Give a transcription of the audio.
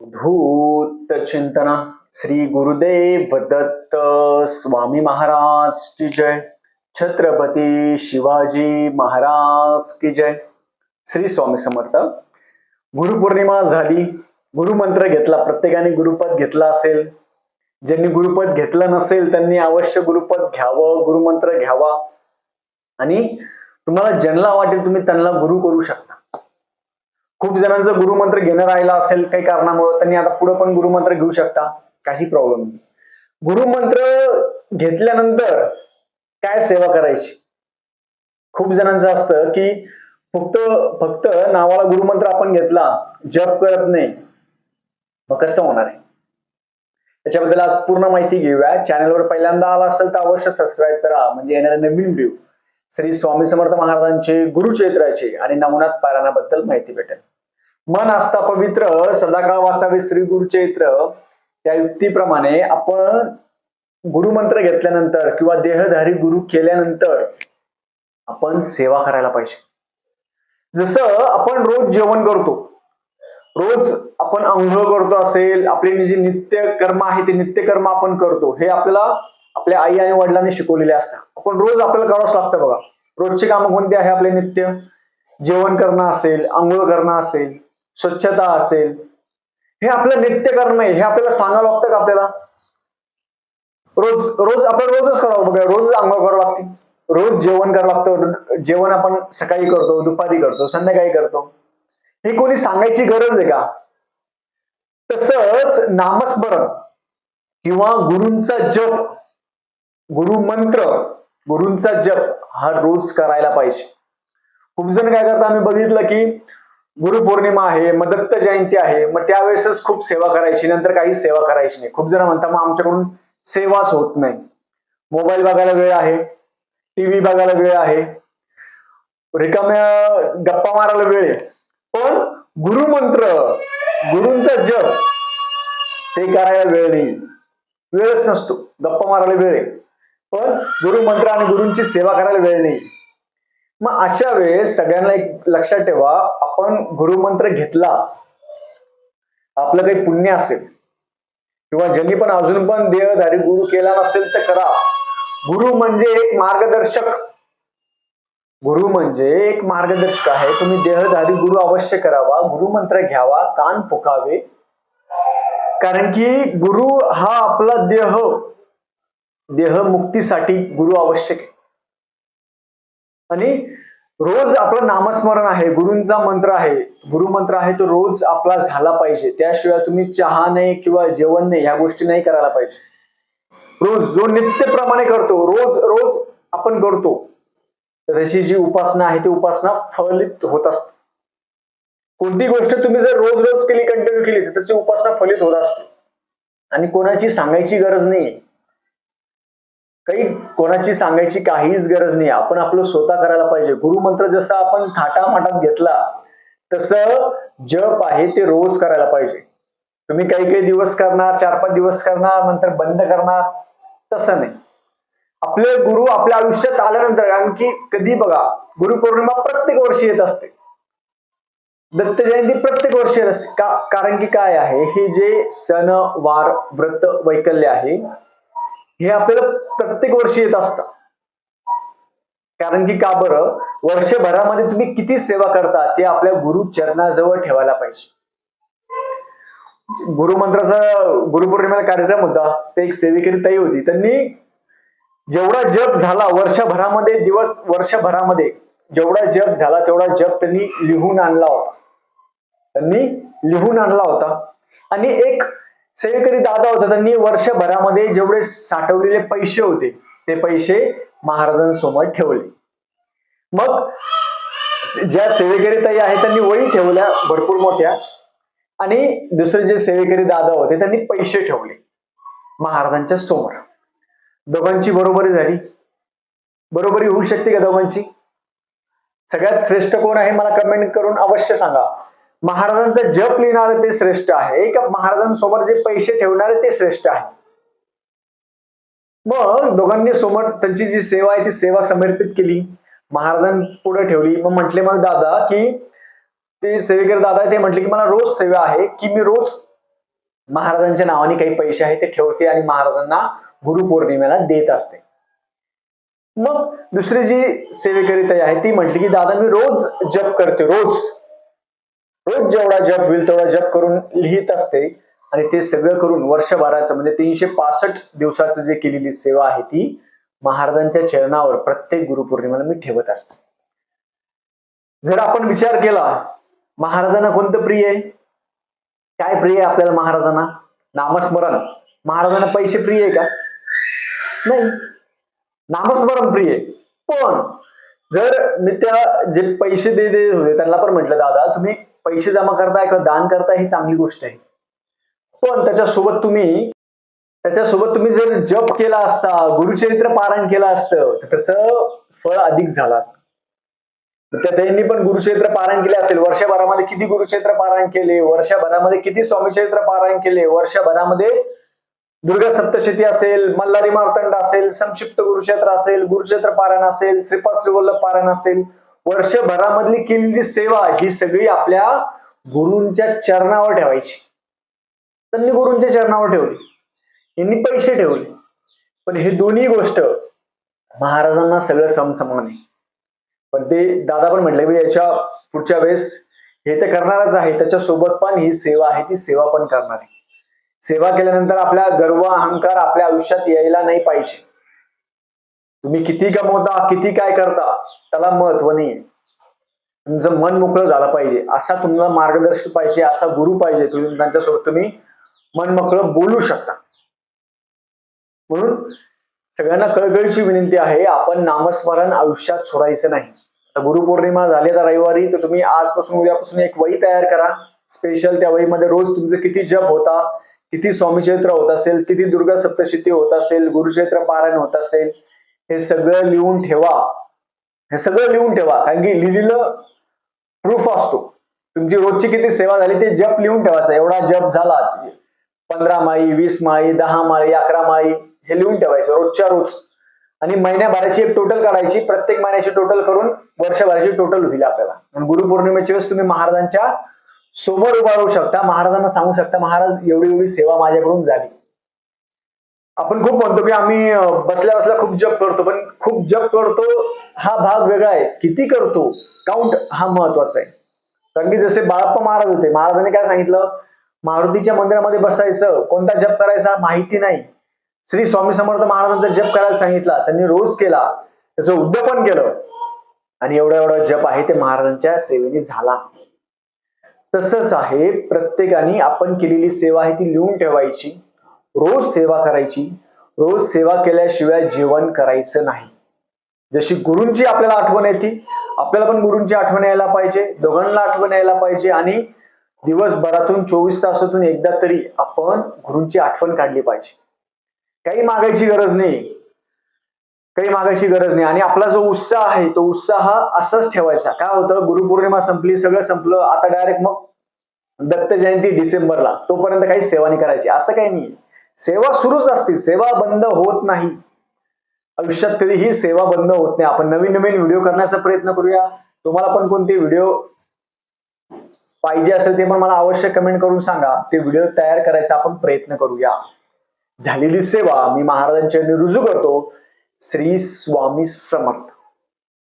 भूत चिंतन श्री गुरुदेव दत्त स्वामी महाराज की जय। छत्रपती शिवाजी महाराज की जय। श्री स्वामी समर्थ। गुरुपौर्णिमा झाली. गुरुमंत्र घेतला. प्रत्येकाने गुरुपद घेतला असेल. ज्यांनी गुरुपद घेतलं नसेल त्यांनी अवश्य गुरुपद घ्यावं गुरुमंत्र घ्यावा. आणि तुम्हाला ज्यांना वाटेल तुम्ही त्यांना गुरु करू शकता. खूप जणांचं गुरुमंत्र घेणं राहिलं असेल काही कारणामुळे त्यांनी आता पुढे पण गुरुमंत्र घेऊ शकता. काही प्रॉब्लेम नाही. गुरुमंत्र घेतल्यानंतर काय सेवा करायची? खूप जणांचं असतं की फक्त फक्त नावाला गुरुमंत्र आपण घेतला जप करत नाही मग कसं होणार आहे? त्याच्याबद्दल आज पूर्ण माहिती घेऊया. चॅनलवर पहिल्यांदा आला असेल तर अवश्य सबस्क्राईब करा. म्हणजे येणारे नवीन व्ह्यू श्री स्वामी समर्थ महाराजांचे गुरुचैत्राचे आणि नवनाथ पारायणाबद्दल माहिती भेटेल. मन असता पवित्र सदाकाळ वासावे श्री गुरुचैत्र त्या युक्तीप्रमाणे आपण गुरुमंत्र घेतल्यानंतर किंवा देहधारी गुरु केल्यानंतर आपण सेवा करायला पाहिजे. जसं आपण रोज जेवण करतो रोज आपण अंघोळ करतो असेल आपले जे नित्य कर्म आहे ते नित्य कर्म आपण करतो हे आपल्याला आपल्या आई आणि वडिलांनी शिकवलेले असतात. आपण रोज आपल्याला करावंच लागतं बघा. रोजची कामं कोणती आहे आपले नित्य? जेवण करणं असेल आंघोळ करणं असेल स्वच्छता असेल. हे आपलं नित्य करणं आहे. हे आपल्याला सांगावं लागतं का आपल्याला? रोज रोज आपण रोजच करावं बघा. रोज आंघोळ करावं लागते. रोज जेवण करावं लागतं. जेवण आपण सकाळी करतो दुपारी करतो संध्याकाळी करतो. हे कोणी सांगायची गरज आहे का? तसंच नामस्मरण किंवा गुरूंचा जप गुरुमंत्र गुरुंचा जप हा रोज करायला पाहिजे. खूप जण काय करतात आम्ही बघितलं की गुरुपौर्णिमा आहे मग दत्त जयंती आहे मग त्यावेळेसच खूप सेवा करायची नंतर काही सेवा करायची नाही. खूप जण म्हणतात मग आमच्याकडून सेवाच होत नाही. मोबाईल बघायला वेळ आहे टीव्ही बघायला वेळ आहे रिकाम्या गप्पा मारायला वेळ आहे. पण गुरुमंत्र गुरुंचा जप ते करायला वेळ नाही. वेळच नसतो. गप्पा मारायला वेळ आहे. पण गुरुमंत्र आणि गुरुंची सेवा करायला वेळ नाही. मग अशा वेळेस सगळ्यांना एक लक्षात ठेवा आपण गुरुमंत्र घेतला आपलं काही पुण्य असेल किंवा ज्यांनी पण अजून पण देहधारी गुरु केला नसेल तर करा. गुरु म्हणजे एक मार्गदर्शक. गुरु म्हणजे एक मार्गदर्शक आहे. तुम्ही देहधारी गुरु अवश्य करावा गुरुमंत्र घ्यावा कान फुकावे. कारण की गुरु हा आपला देह. देह मुक्तीसाठी गुरु आवश्यक आहे. आणि रोज आपलं नामस्मरण आहे गुरूंचा मंत्र आहे गुरुमंत्र आहे तो रोज आपला झाला पाहिजे. त्याशिवाय तुम्ही चहा नाही किंवा जेवण नाही ह्या गोष्टी नाही करायला पाहिजे. रोज जो नित्यप्रमाणे करतो रोज रोज आपण करतो त्याची जी उपासना आहे ती उपासना फलित होत असते. कोणती गोष्ट तुम्ही जर रोज रोज केली कंटिन्यू केली तर त्याची उपासना फलित होत असते. आणि कोणाची सांगायची गरज नाही काही कोणाची सांगायची काहीच गरज नाही. आपण आपलं स्वतः करायला पाहिजे. गुरुमंत्र जसं आपण थाटामाटात घेतला तसं जप आहे ते रोज करायला पाहिजे. तुम्ही काही काही दिवस करणार चार पाच दिवस करणार नंतर बंद करणार तसं नाही. आपले गुरु आपल्या आयुष्यात आल्यानंतर कारण की कधी बघा गुरुपौर्णिमा प्रत्येक वर्षी येत असते. दत्त जयंती प्रत्येक वर्षी येत असते. का कारण की काय आहे? हे जे सण वार व्रत वैकल्य आहे हे आपल्याला प्रत्येक वर्षी येत असतात. कारण की का बरं? वर्षभरामध्ये तुम्ही किती सेवा करता ते आपल्या गुरु चरणाजवळ ठेवायला पाहिजे. गुरुमंत्राचा गुरुपौर्णिमेला कार्यक्रम होता ते एक सेविकरी ताई होती. त्यांनी जेवढा जप झाला वर्षभरामध्ये दिवस वर्षभरामध्ये जेवढा जप झाला तेवढा जप त्यांनी लिहून आणला होता. त्यांनी लिहून आणला होता. आणि एक सेवेकरी दादा होता. त्यांनी वर्षभरामध्ये जेवढे साठवलेले पैसे होते ते पैसे महाराजांसमोर ठेवले. मग ज्या सेवेकरी ताई आहेत त्यांनी वही ठेवल्या भरपूर मोठ्या. आणि दुसरे जे सेवेकरी दादा होते त्यांनी पैसे ठेवले महाराजांच्या समोर. दोघांची बरोबरी झाली. बरोबरी होऊ शकते का दोघांची? सगळ्यात श्रेष्ठ कोण आहे मला कमेंट करून अवश्य सांगा. महाराजांचा जप लिहिणारे ते श्रेष्ठ आहे. का महाराजांसमोर जे पैसे ठेवणारे ते श्रेष्ठ आहे. मग दोघांनी समोर त्यांची जी सेवा आहे ती सेवा समर्पित केली. महाराजांपुढे ठेवली. मग म्हटले मग दादा की ते सेवेकर दादा ते म्हटले की मला रोज सेवा आहे की मी रोज महाराजांच्या नावाने काही पैसे आहे ते ठेवते आणि महाराजांना गुरुपौर्णिमेला देत असते. मग दुसरी जी सेवेकरिता आहे ती म्हटली की दादा मी रोज जप करते रोज. रोज जेवढा जप होईल तेवढा जप करून लिहित असते आणि ते सगळं करून वर्षभराचं म्हणजे तीनशे पासष्ट दिवसाचं जे केलेली सेवा आहे ती महाराजांच्या चरणावर प्रत्येक गुरुपौर्णिमेला मी ठेवत असते जर आपण विचार केला महाराजांना कोणतं प्रिय आहे काय प्रिय आहे आपल्याला महाराजांना नामस्मरण महाराजांना पैसे प्रिय आहे का नाही नामस्मरण प्रिय आहे पण जर मी त्या जे पैसे दे होते त्यांना पण म्हटलं दादा तुम्ही पैसे जमा करताय किंवा दान करताय ही चांगली गोष्ट आहे. पण त्याच्यासोबत तुम्ही त्याच्यासोबत तुम्ही जर जप केला असता गुरुचरित्र पारायण केलं असतं तर त्याचं फळ अधिक झालं असतं. तर त्यांनी पण गुरुचरित्र पारायण केले असेल. वर्षभरामध्ये किती गुरुचरित्र पारायण केले? वर्षभरामध्ये किती स्वामीचरित्र पारायण केले? वर्षभरामध्ये दुर्गा सप्तशती असेल मल्हारी मार्तंड असेल संक्षिप्त गुरुक्षेत्र असेल गुरुक्षेत्र पारायण असेल श्रीपाद श्रीवल्लभ पारायण असेल वर्षभरामधली केलेली सेवा ही सगळी आपल्या गुरूंच्या चरणावर ठेवायची. त्यांनी गुरूंच्या चरणावर ठेवली. यांनी पैसे ठेवले. पण हे दोन्ही गोष्ट महाराजांना सगळं समसमान आहे. पण ते दादा पण म्हटले याच्या पुढच्या वेळेस हे तर करणारच आहे. त्याच्यासोबत पण ही सेवा आहे ती सेवा पण करणार. आहे सेवा केल्यानंतर आपला गर्व अहंकार आपल्या आयुष्यात यायला नाही पाहिजे. तुम्ही किती कमवता किती काय करता त्याला महत्त्व नाही तुमचं मन मोकळं झालं पाहिजे. असा तुम्हाला मार्गदर्शक पाहिजे असा गुरु पाहिजे तुम्ही त्यांच्यासोबत तुम्ही मन मोकळं बोलू शकता. म्हणून सगळ्यांना कळकळीची विनंती आहे आपण नामस्मरण आयुष्यात सोडायचं नाही. आता गुरुपौर्णिमा झाली आता रविवारी तर तुम्ही आजपासून उद्यापासून एक वही तयार करा. स्पेशल त्या वहीमध्ये रोज तुमचं किती जप होता किती स्वामीचरित्र होत असेल किती दुर्गा सप्तशती होत असेल गुरुचरित्र पारायण होत असेल हे सगळं लिहून ठेवा. हे सगळं लिहून ठेवा. कारण की लिहिलेलं प्रूफ असतो. तुमची रोजची किती सेवा झाली ते जप लिहून ठेवायचं एवढा जप झाला आज. पंधरा माळी वीस माळी दहा माळी अकरा माळी हे लिहून ठेवायचं रोजच्या रोज. आणि महिन्याभराची एक टोटल काढायची. प्रत्येक महिन्याची टोटल करून वर्षभराची टोटल होईल आपल्याला. गुरु गुरुपौर्णिमेच्या वेळेस तुम्ही महाराजांच्या समोर उभा राहू शकता. महाराजांना सांगू शकता महाराज एवढी एवढी सेवा माझ्याकडून झाली. आपण खूप म्हणतो की आम्ही बसल्या बसल्या खूप जप करतो पण खूप जप करतो हा भाग वेगळा आहे. किती करतो? काउंट हा महत्त्वाचा आहे. कारण की जसे बाळप्पा महाराज होते महाराजांनी काय सांगितलं? मारुतीच्या मंदिरामध्ये बसायचं कोणता जप करायचा माहिती नाही. श्री स्वामी समर्थ महाराजांचा जप करायला सांगितला त्यांनी रोज केला त्याचं उद्यापन केलं. आणि एवढा एवढा जप आहे ते महाराजांच्या सेवेने झाला. तसंच आहे प्रत्येकाने आपण केलेली सेवा आहे ती लिहून ठेवायची. रोज सेवा करायची रोज सेवा केल्याशिवाय जेवण करायचं नाही. जशी गुरूंची आपल्याला आठवण येते आपल्याला पण गुरूंची आठवण यायला पाहिजे दोघांना आठवण यायला पाहिजे आणि दिवसभरातून चोवीस तासातून एकदा तरी आपण गुरूंची आठवण काढली पाहिजे. काही मागायची गरज नाही. काही मागायची गरज नाही. आणि आपला जो उत्साह आहे तो उत्साह असाच ठेवायचा. काय होतं? गुरुपौर्णिमा संपली सगळं संपलं आता डायरेक्ट मग दत्त जयंती डिसेंबरला. तोपर्यंत काही सेवा नाही करायची. असं काही नाही सेवा सुरूच असते सेवा बंद होत नाही. आयुष्यात कधीही सेवा बंद होत नाही. आपण नवीन नवीन व्हिडिओ करण्याचा प्रयत्न करूया. तुम्हाला पण कोणते व्हिडिओ पाहिजे असेल ते पण मला अवश्य कमेंट करून सांगा. ते व्हिडिओ तयार करायचा आपण प्रयत्न करूया. झालेली सेवा मी महाराजांच्या रुजू करतो. श्री स्वामी समर्थ.